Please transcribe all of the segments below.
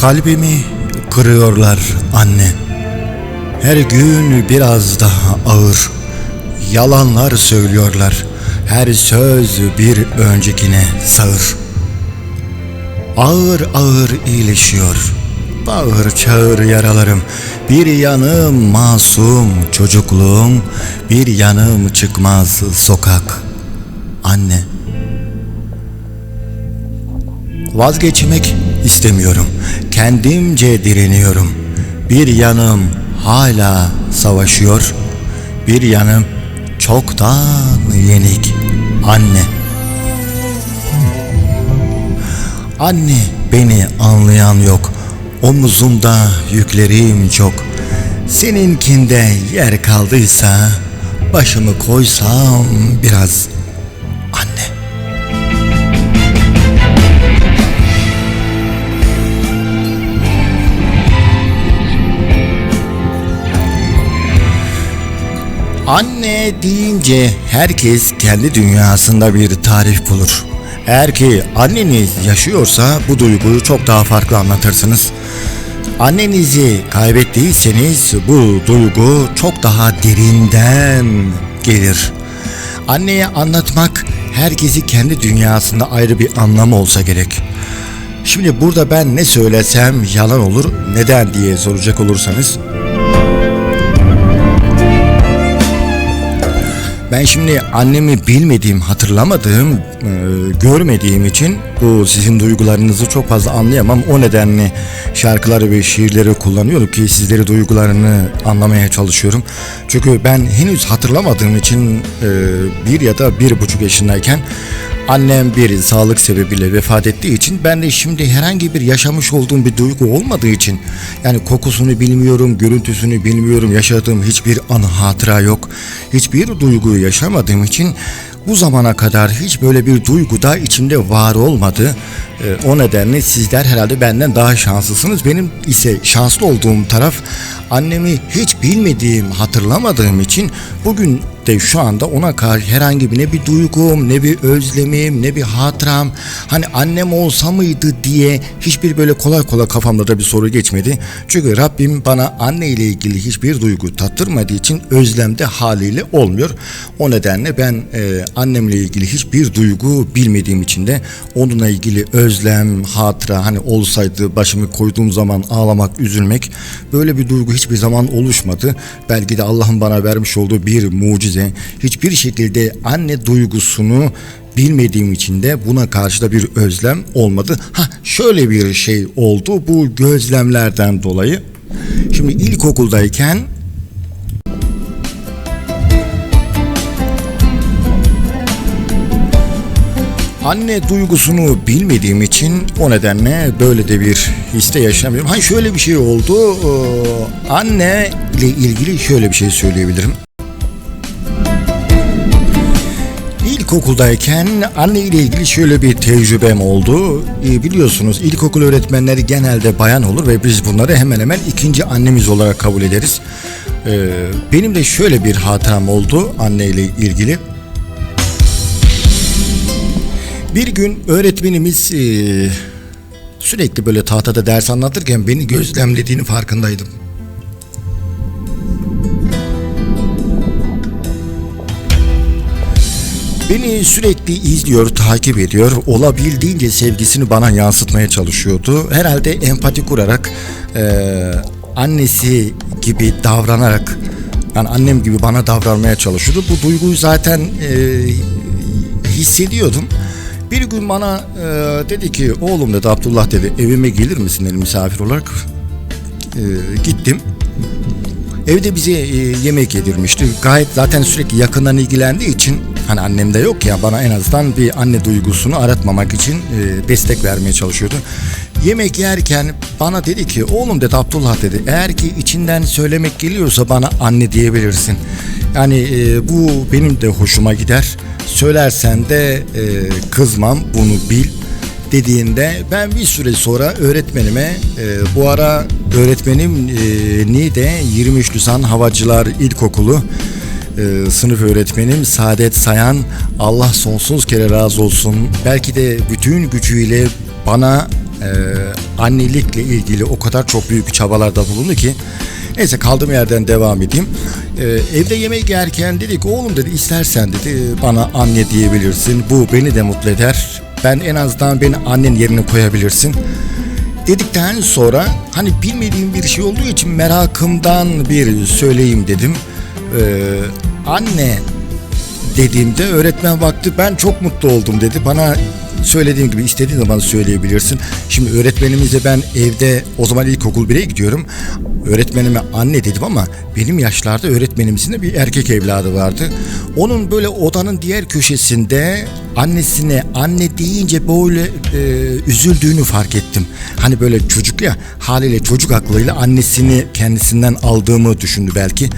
Kalbimi kırıyorlar anne. Her gün biraz daha ağır. Yalanlar söylüyorlar. Her söz bir öncekine sağır. Ağır ağır iyileşiyor. Bağır çağır yaralarım. Bir yanım masum çocukluğum, bir yanım çıkmaz sokak. Anne. Vazgeçmek istemiyorum. Kendimce direniyorum. Bir yanım hala savaşıyor. Bir yanım çoktan yenik. Anne. Anne beni anlayan yok. Omuzumda yüklerim çok. Seninkinde yer kaldıysa başımı koysam biraz Anne deyince herkes kendi dünyasında bir tarif bulur. Eğer ki anneniz yaşıyorsa bu duyguyu çok daha farklı anlatırsınız. Annenizi kaybettiyseniz bu duygu çok daha derinden gelir. Anneye anlatmak herkesi kendi dünyasında ayrı bir anlamı olsa gerek. Şimdi burada ben ne söylesem yalan olur. Neden diye soracak olursanız Ben şimdi annemi bilmediğim, hatırlamadığım, e, görmediğim için bu sizin duygularınızı çok fazla anlayamam. O nedenle şarkıları ve şiirleri kullanıyorum ki sizleri duygularını anlamaya çalışıyorum. Çünkü ben henüz hatırlamadığım için e, bir ya da bir buçuk yaşındayken Annem bir sağlık sebebiyle vefat ettiği için ben de şimdi herhangi bir yaşamış olduğum bir duygu olmadığı için yani kokusunu bilmiyorum, görüntüsünü bilmiyorum, yaşadığım hiçbir anı hatıra yok. Hiçbir duyguyu yaşamadığım için bu zamana kadar hiç böyle bir duygu da içimde var olmadı. Ee, o nedenle sizler herhalde benden daha şanslısınız. Benim ise şanslı olduğum taraf annemi hiç bilmediğim, hatırlamadığım için bugün de şu anda ona karşı herhangi bir ne bir duygum, ne bir özlemim, ne bir hatıram. Hani annem olsa mıydı diye hiçbir böyle kolay kolay kafamda da bir soru geçmedi. Çünkü Rabbim bana anne ile ilgili hiçbir duygu tattırmadığı için özlemde haliyle olmuyor. O nedenle ben e, annemle ilgili hiçbir duygu bilmediğim için de onunla ilgili özlem, hatıra hani olsaydı başımı koyduğum zaman ağlamak, üzülmek böyle bir duygu hiçbir zaman oluşmadı. Belki de Allah'ın bana vermiş olduğu bir mucize. Hiçbir şekilde anne duygusunu bilmediğim için de buna karşı da bir özlem olmadı. Ha şöyle bir şey oldu bu gözlemlerden dolayı. Şimdi ilkokuldayken Anne duygusunu bilmediğim için o nedenle böyle de bir histe yaşamıyorum. Hani şöyle bir şey oldu. Ee, anne ile ilgili şöyle bir şey söyleyebilirim. İlkokuldayken anne ile ilgili şöyle bir tecrübem oldu. Ee, biliyorsunuz ilkokul öğretmenleri genelde bayan olur ve biz bunları hemen hemen ikinci annemiz olarak kabul ederiz. Ee, benim de şöyle bir hatıram oldu anne ile ilgili. Bir gün öğretmenimiz e, sürekli böyle tahtada ders anlatırken beni gözlemlediğini farkındaydım. Beni sürekli izliyor, takip ediyor. Olabildiğince sevgisini bana yansıtmaya çalışıyordu. Herhalde empati kurarak e, annesi gibi davranarak yani annem gibi bana davranmaya çalışıyordu. Bu duyguyu zaten e, hissediyordum. Bir gün bana e, dedi ki oğlum dedi Abdullah dedi evime gelir misin dedi misafir olarak. E, gittim. Evde bize e, yemek yedirmişti. Gayet zaten sürekli yakından ilgilendiği için hani annem de yok ya bana en azından bir anne duygusunu aratmamak için e, destek vermeye çalışıyordu. Yemek yerken bana dedi ki oğlum dedi Abdullah dedi eğer ki içinden söylemek geliyorsa bana anne diyebilirsin. Yani e, bu benim de hoşuma gider. Söylersen de e, kızmam bunu bil dediğinde ben bir süre sonra öğretmenime e, bu ara öğretmenim e, Niğde 23 Nisan Havacılar İlkokulu e, sınıf öğretmenim Saadet Sayan Allah sonsuz kere razı olsun. Belki de bütün gücüyle bana e, annelikle ilgili o kadar çok büyük çabalarda bulundu ki Neyse kaldığım yerden devam edeyim. Ee, evde yemek yerken dedik oğlum dedi istersen dedi bana anne diyebilirsin. Bu beni de mutlu eder. Ben en azından beni annen yerine koyabilirsin. Dedikten sonra hani bilmediğim bir şey olduğu için merakımdan bir söyleyeyim dedim. Ee, anne dediğimde öğretmen baktı ben çok mutlu oldum dedi. Bana söylediğim gibi istediğin zaman söyleyebilirsin. Şimdi öğretmenimize ben evde o zaman ilkokul 1'e gidiyorum. Öğretmenime anne dedim ama benim yaşlarda öğretmenimizin de bir erkek evladı vardı. Onun böyle odanın diğer köşesinde annesine anne deyince böyle e, üzüldüğünü fark ettim. Hani böyle çocuk ya haliyle çocuk aklıyla annesini kendisinden aldığımı düşündü belki.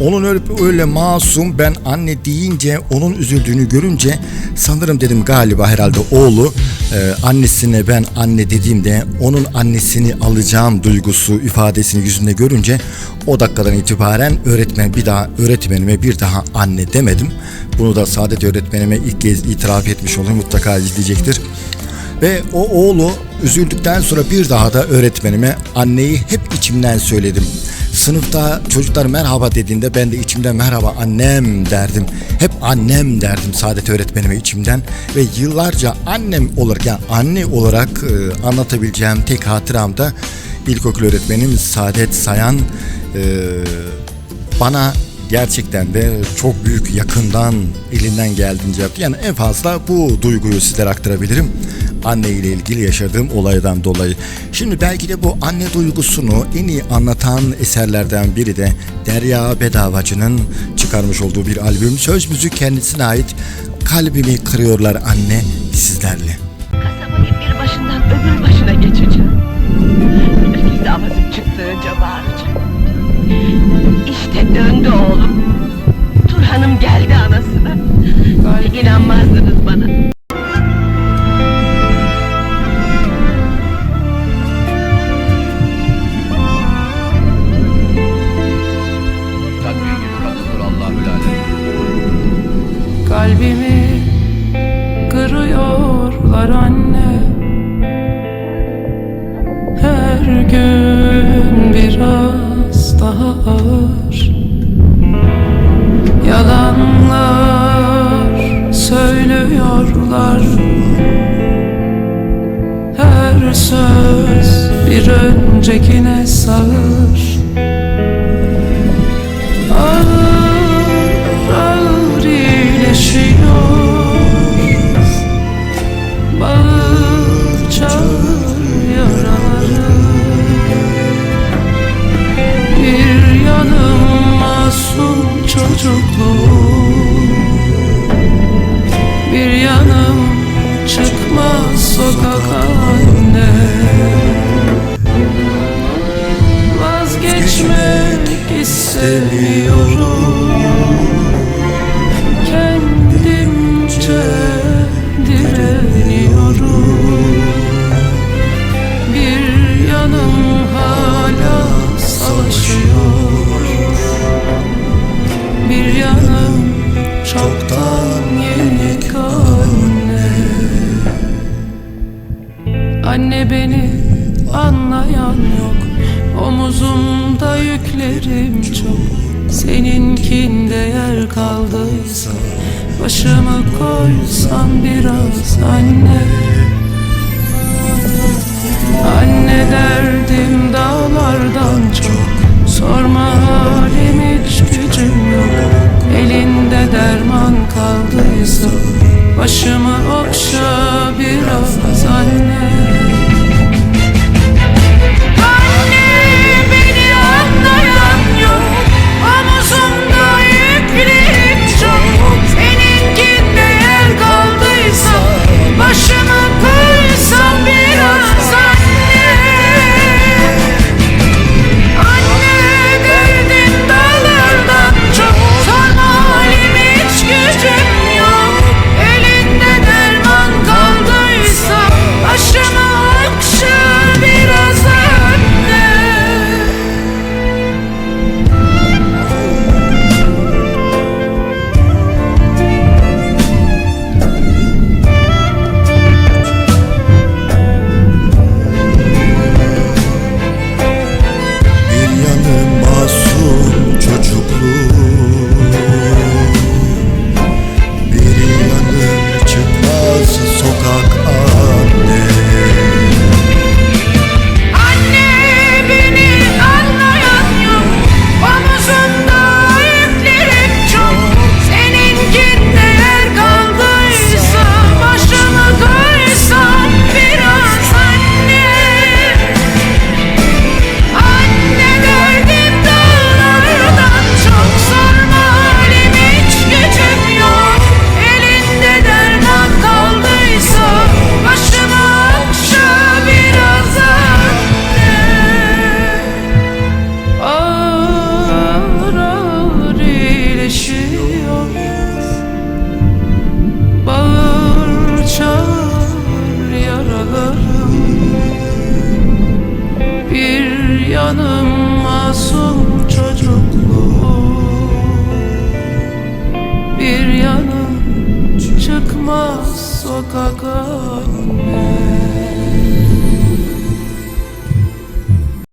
Onun öyle, öyle masum ben anne deyince onun üzüldüğünü görünce sanırım dedim galiba herhalde oğlu e, annesine ben anne dediğimde onun annesini alacağım duygusu ifadesini yüzünde görünce o dakikadan itibaren öğretmen bir daha öğretmenime bir daha anne demedim. Bunu da Saadet öğretmenime ilk kez itiraf etmiş olayım mutlaka izleyecektir. Ve o oğlu üzüldükten sonra bir daha da öğretmenime anneyi hep içimden söyledim. Sınıfta çocuklar merhaba dediğinde ben de içimden merhaba annem derdim. Hep annem derdim Saadet öğretmenime içimden. Ve yıllarca annem olarak yani anne olarak e, anlatabileceğim tek hatıram da ilkokul öğretmenim Saadet Sayan e, bana gerçekten de çok büyük yakından elinden geldiğince yaptı. Yani en fazla bu duyguyu sizlere aktarabilirim. Anne ile ilgili yaşadığım olaydan dolayı. Şimdi belki de bu anne duygusunu en iyi anlatan eserlerden biri de Derya Bedavacı'nın çıkarmış olduğu bir albüm. Söz müzik kendisine ait. Kalbimi kırıyorlar anne sizlerle. Kasabayı bir başından öbür başına geçeceğim. Çıktığınca bağıracağım. İşte döndü oğlum. Turhan'ım geldi anasına. İnanmazdınız bana. Öncekine sağır. Ağır ağır iyileşiyor. Bağır çağır yaraları. Bir yanım masum çocukluğum Anne beni anlayan yok. Omuzumda yüklerim çok. Seninkinde yer kaldıysa Başımı koysam biraz anne. Anne derdim dağlardan çok. Sorma halim hiç